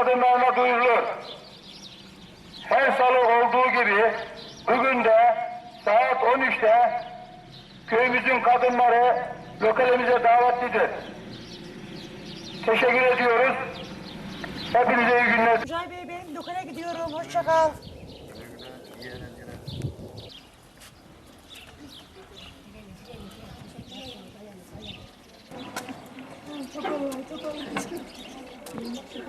kadınlarına duyurulur. Her salı olduğu gibi bugün de saat 13'te köyümüzün kadınları lokalimize davetlidir. Teşekkür ediyoruz. Hepinize iyi günler. Tuncay Bey ben lokale gidiyorum.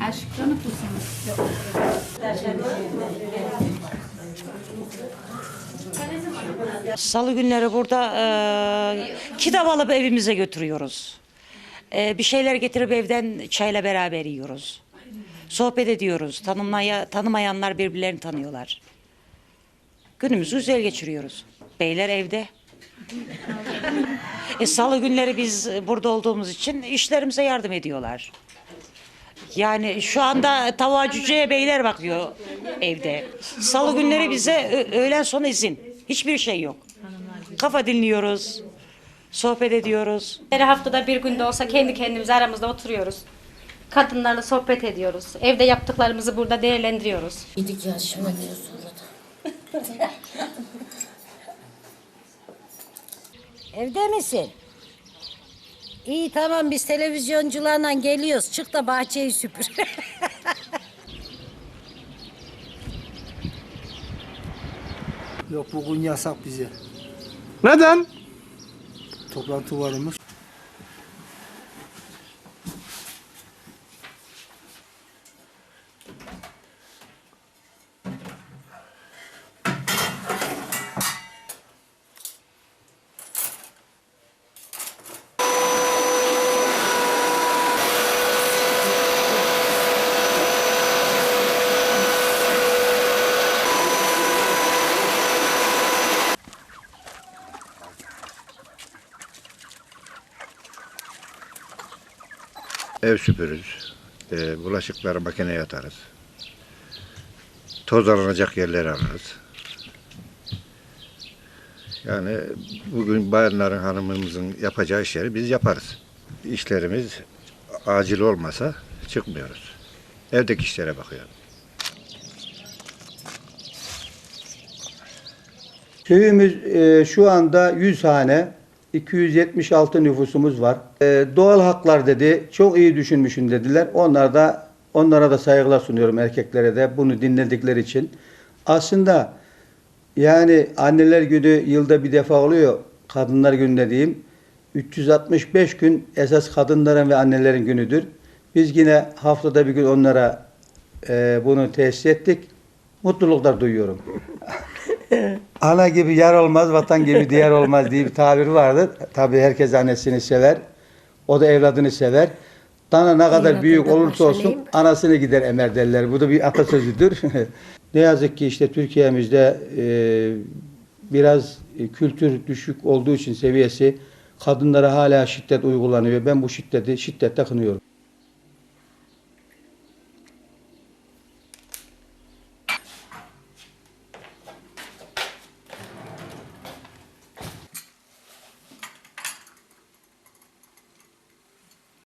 Aşkını kursanız. Salı günleri burada e, kitap alıp evimize götürüyoruz. E, bir şeyler getirip evden çayla beraber yiyoruz. Sohbet ediyoruz. Tanımaya, tanımayanlar birbirlerini tanıyorlar. Günümüzü güzel geçiriyoruz. Beyler evde. E, salı günleri biz burada olduğumuz için işlerimize yardım ediyorlar. Yani şu anda cüceye beyler bakıyor evde. Salı günleri bize öğlen sonu izin. Hiçbir şey yok. Kafa dinliyoruz. Sohbet ediyoruz. Her haftada bir günde olsa kendi kendimize aramızda oturuyoruz. Kadınlarla sohbet ediyoruz. Evde yaptıklarımızı burada değerlendiriyoruz. Yedik ya şimdi sonra da. Evde misin? İyi tamam biz televizyoncularla geliyoruz. Çık da bahçeyi süpür. Yok bugün yasak bize. Neden? Toplantı varmış. Ev süpürürüz. Ee, bulaşıkları makineye atarız. Toz alınacak yerleri alırız. Yani bugün bayanların hanımımızın yapacağı işleri biz yaparız. İşlerimiz acil olmasa çıkmıyoruz. Evdeki işlere bakıyor. Köyümüz e, şu anda 100 hane, 276 nüfusumuz var. E, doğal haklar dedi, çok iyi düşünmüşsün dediler. Onlar da onlara da saygılar sunuyorum erkeklere de bunu dinledikleri için. Aslında yani anneler günü yılda bir defa oluyor. Kadınlar günü dediğim 365 gün esas kadınların ve annelerin günüdür. Biz yine haftada bir gün onlara e, bunu tesis ettik. Mutluluklar duyuyorum. Ana gibi yar olmaz, vatan gibi diğer olmaz diye bir tabir vardır. Tabii herkes annesini sever. O da evladını sever. Dana ne kadar Evladını büyük olursa olsun maşallah. anasını gider emer derler. Bu da bir atasözüdür. ne yazık ki işte Türkiye'mizde e, biraz e, kültür düşük olduğu için seviyesi kadınlara hala şiddet uygulanıyor. Ben bu şiddeti şiddetle kınıyorum.